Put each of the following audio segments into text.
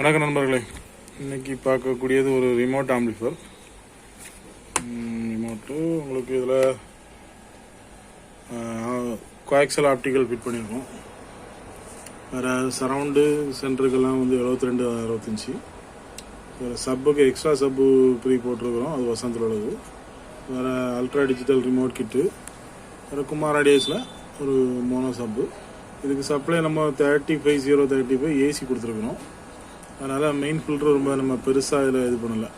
வணக்கம் நண்பர்களே. இன்னைக்கு பார்க்கக்கூடியது ஒரு ரிமோட் ஆம்பிஃபர் ரிமோட்டு உங்களுக்கு இதில் கோஆக்சல் ஆப்டிக்கல் ஃபிட் பண்ணியிருக்கோம் வேறு சரவுண்டு சென்டருக்கெல்லாம் வந்து 72 ரெண்டு அறுபத்தஞ்சி வேறு சப்புக்கு எக்ஸ்ட்ரா சப்பு ப்ரீ போட்டிருக்கிறோம். அது வசந்தில் உள்ளது வேறு அல்ட்ரா டிஜிட்டல் ரிமோட் கிட்டு வேறு குமார் ஆடியோஸில் ஒரு மோனோ சப்பு இதுக்கு சப்ளை நம்ம thirty five zero thirty five AC கொடுத்துருக்குறோம். அதனால் மெயின் ஃபில்டர் ரொம்ப நம்ம பெருசாக இதில் இது பண்ணலை.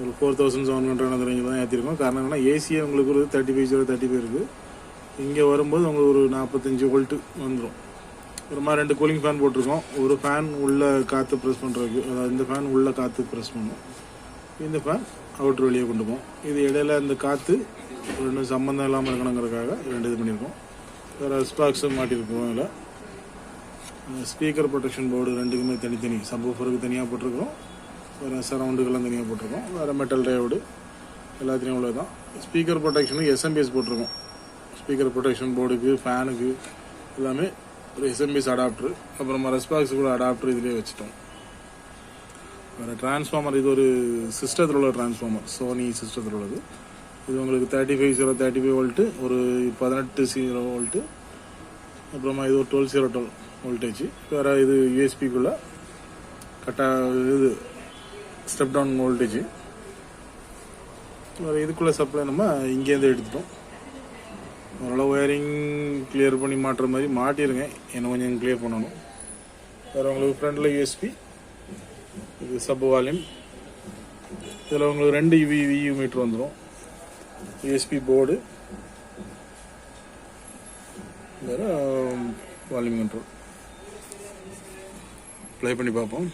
ஒரு ஃபோர் தௌசண்ட் செவன் ஹண்ட்ரட் அந்த ரேஞ்சில் தான் ஏற்றிருக்கோம் காரணம் என்னன்னா ஏசியே உங்களுக்கு ஒரு thirty five zero thirty five இருக்குது இங்கே வரும்போது உங்களுக்கு ஒரு நாற்பத்தஞ்சு வோல்ட்டு வந்துடும் ஒரு மாதிரி ரெண்டு கூலிங் ஃபேன் போட்டிருக்கோம். ஒரு ஃபேன் உள்ளே காற்று ப்ரெஸ் பண்ணுறதுக்கு அதாவது இந்த ஃபேன் உள்ளே காற்று ப்ரெஸ் பண்ணும். இந்த ஃபேன் அவுட்ரு வெளியே கொண்டு போவோம் இது இடையில இந்த காற்று ரெண்டும் சம்மந்தம் இல்லாமல் இருக்கணுங்கிறதுக்காக ரெண்டு இது பண்ணியிருக்கோம் வேறு ஸ்பாக்ஸும் மாட்டியிருக்கோம் இதில். ஸ்பீக்கர் ப்ரொடெக்ஷன் போர்டு ரெண்டுக்குமே தனித்தனி சப்வூஃபருக்கு தனியாக போட்டிருக்கோம் வேறு சரவுண்டுக்கெல்லாம் தனியாக போட்டிருக்கோம் வேறு மெட்டல் டயோடு எல்லாத்துலேயும் உள்ளது தான் ஸ்பீக்கர் ப்ரொடெக்ஷனுக்கு எஸ்எம்பிஎஸ் போட்டிருக்கோம். ஸ்பீக்கர் ப்ரொடெக்ஷன் போர்டுக்கு ஃபேனுக்கு எல்லாமே ஒரு எஸ்எம்பிஎஸ் அடாப்டர் அப்புறமா ரெஸ்பாக்ஸ் கூட அடாப்டர் இதிலே வச்சுட்டோம். வேறு டிரான்ஸ்ஃபார்மர் இது ஒரு சிஸ்டத்தில் உள்ள டிரான்ஸ்ஃபார்மர் சோனி சிஸ்டத்தில் உள்ளது. இது உங்களுக்கு thirty five zero thirty five volt ஒரு பதினெட்டு ஜீரோ வோல்ட்டு அப்புறமா இது ஒரு டுவெல் ஜீரோ டுவெல் வோல்டேஜ் வேறு இது யூஎஸ்பிக்குள்ளே கட்டா இது ஸ்டெப் டவுன் வோல்டேஜ் வேறு இதுக்குள்ளே சப்ளை நம்ம இங்கேருந்து எடுத்துட்டோம். ஓரளவு ஒயரிங் கிளியர் பண்ணி மாட்டுற மாதிரி மாட்டிருங்க. என்ன கொஞ்சம் கிளியர் பண்ணணும். வேறு உங்களுக்கு ஃப்ரண்டில் யூஎஸ்பி இது சப் வால்யூம் இதில் உங்களுக்கு ரெண்டு வி வியூ மீட்ரு வந்துடும் யூஎஸ்பி போர்டு வேறு வால்யூம் கண்ட்ரோல் ப்ளே பண்ணி பார்ப்போம்.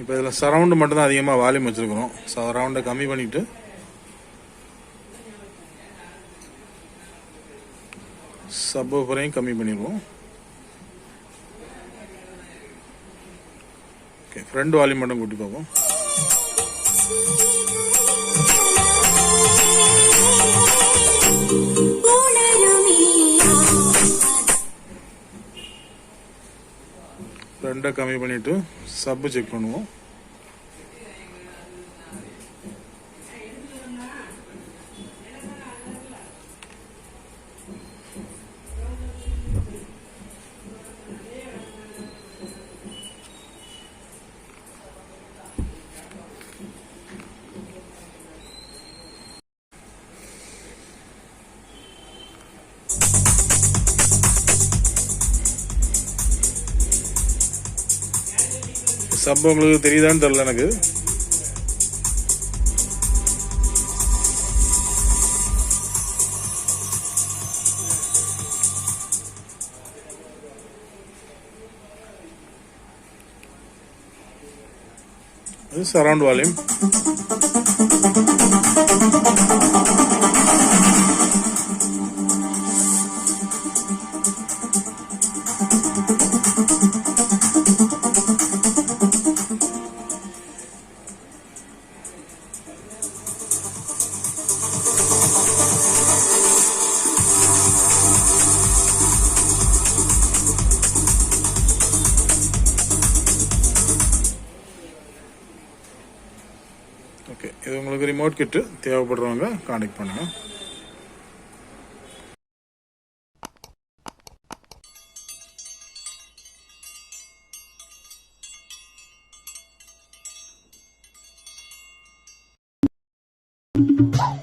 இப்போ இதில் சரவுண்டு மட்டும்தான் அதிகமாக வால்யூம் வச்சுருக்குறோம். சரவுண்டை கம்மி பண்ணிட்டு சப்வூஃபரையும் கம்மி பண்ணிடுவோம். ஓகே ஃப்ரண்ட் வால்யூம் மட்டும் கூட்டி பார்ப்போம். ரெண்டை கம்மி பண்ணிட்டு சப்பு செக் பண்ணுவோம். சப் உங்களுக்கு தெரியுதான்னு தெரியல எனக்கு. சரௌண்ட் சரவுண்ட் வால்யூம் உங்களுக்கு ரிமோட் கிட்டு தேவைப்படுறவங்க காண்டக்ட் பண்ணுங்க. Thank